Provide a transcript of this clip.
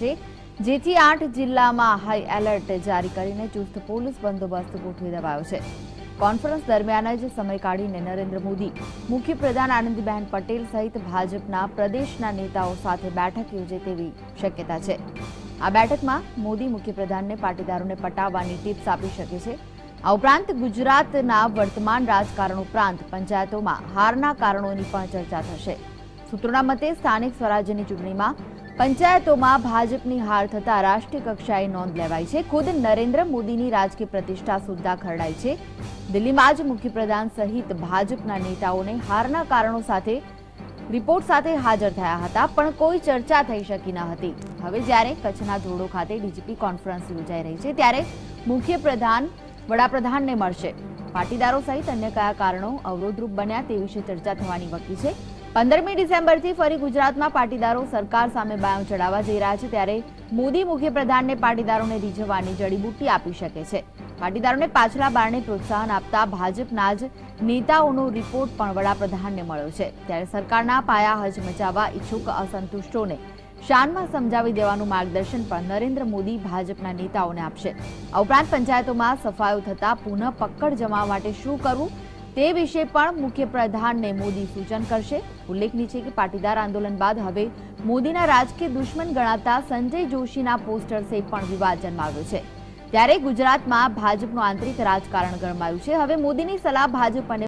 છે. જેથી આઠ જિલ્લામાં હાઈ એલર્ટ જારી કરીને ચુસ્ત પોલીસ બંદોબસ્ત ગોઠવી દેવાયો છે. કોન્ફરન્સ દરમિયાન જ સમય કાઢીને નરેન્દ્ર મોદી, મુખ્યપ્રધાન આનંદીબેન પટેલ સહિત ભાજપના પ્રદેશના નેતાઓ સાથે બેઠક યોજે તેવી શક્યતા છે. આ બેઠકમાં મોદી મુખ્યપ્રધાનને પાટીદારોને પટાવવાની ટિપ્સ આપી શકે છે. આ ઉપરાંત ગુજરાતના વર્તમાન રાજકારણ ઉપરાંત પંચાયતોમાં હારના કારણોની પણ ચર્ચા થશે. સૂત્રોના મતે સ્થાનિક સ્વરાજ્યની ચૂંટણીમાં પંચાયતોમાં ભાજપની હાર થતા રાષ્ટ્રીય કક્ષાએ નોંધ લેવાઈ છે. ખુદ નરેન્દ્ર મોદીની રાજકીય પ્રતિષ્ઠા સુદ્ધા ખરડાઈ છે. દિલ્હીમાં જ મુખ્યપ્રધાન સહિત ભાજપના નેતાઓને હારના કારણો સાથે રિપોર્ટ સાથે હાજર થયા હતા, પણ કોઈ ચર્ચા થઈ શકી ન હતી. હવે જ્યારે કચ્છના ધોરડો ખાતે ડીજીપી કોન્ફરન્સ યોજાઈ રહી છે, ત્યારે મુખ્યપ્રધાન વડાપ્રધાનને મળશે. પાટીદારો સહિત અન્ય કયા કારણો અવરોધરૂપ બન્યા તે વિશે ચર્ચા થવાની વકી છે. પંદરમી ડિસેમ્બરથી ફરી ગુજરાતમાં પાટીદારો સરકાર સામે બાયો ચડાવવા જઈ રહ્યા છે ત્યારે મોદી મુખ્યપ્રધાનને પાટીદારોને રીઝવવાની જડીબુટ્ટી આપી શકે છે. પાટીદારોને પાછલા બારણે પ્રોત્સાહન આપતા ભાજપના જ નેતાઓનો રિપોર્ટ પણ વડાપ્રધાનને મળ્યો છે. ત્યારે સરકારના પાયા હચમચાવવા ઈચ્છુક અસંતુષ્ટોને શાનમાં સમજાવી દેવાનું માર્ગદર્શન પણ નરેન્દ્ર મોદી ભાજપના નેતાઓને આપશે. આ ઉપરાંત પંચાયતોમાં સફાયો થતા પુનઃ પકડ જમાવવા માટે શું કરવું? તે વિશે પણ મુખ્યપ્રધાનને મોદી સૂચન કરશે. ઉલ્લેખનીય છે કે પાટીદાર આંદોલન બાદ હવે મોદીના રાજકીય દુશ્મન ગણાતા સંજય જોશીના પોસ્ટર્સે પણ વિવાદ જન્માવ્યો છે. ત્યારે ગુજરાતમાં ભાજપનું આંતરિક રાજકારણ ગરમાયું છે. હવે મોદીની સલાહ ભાજપ અને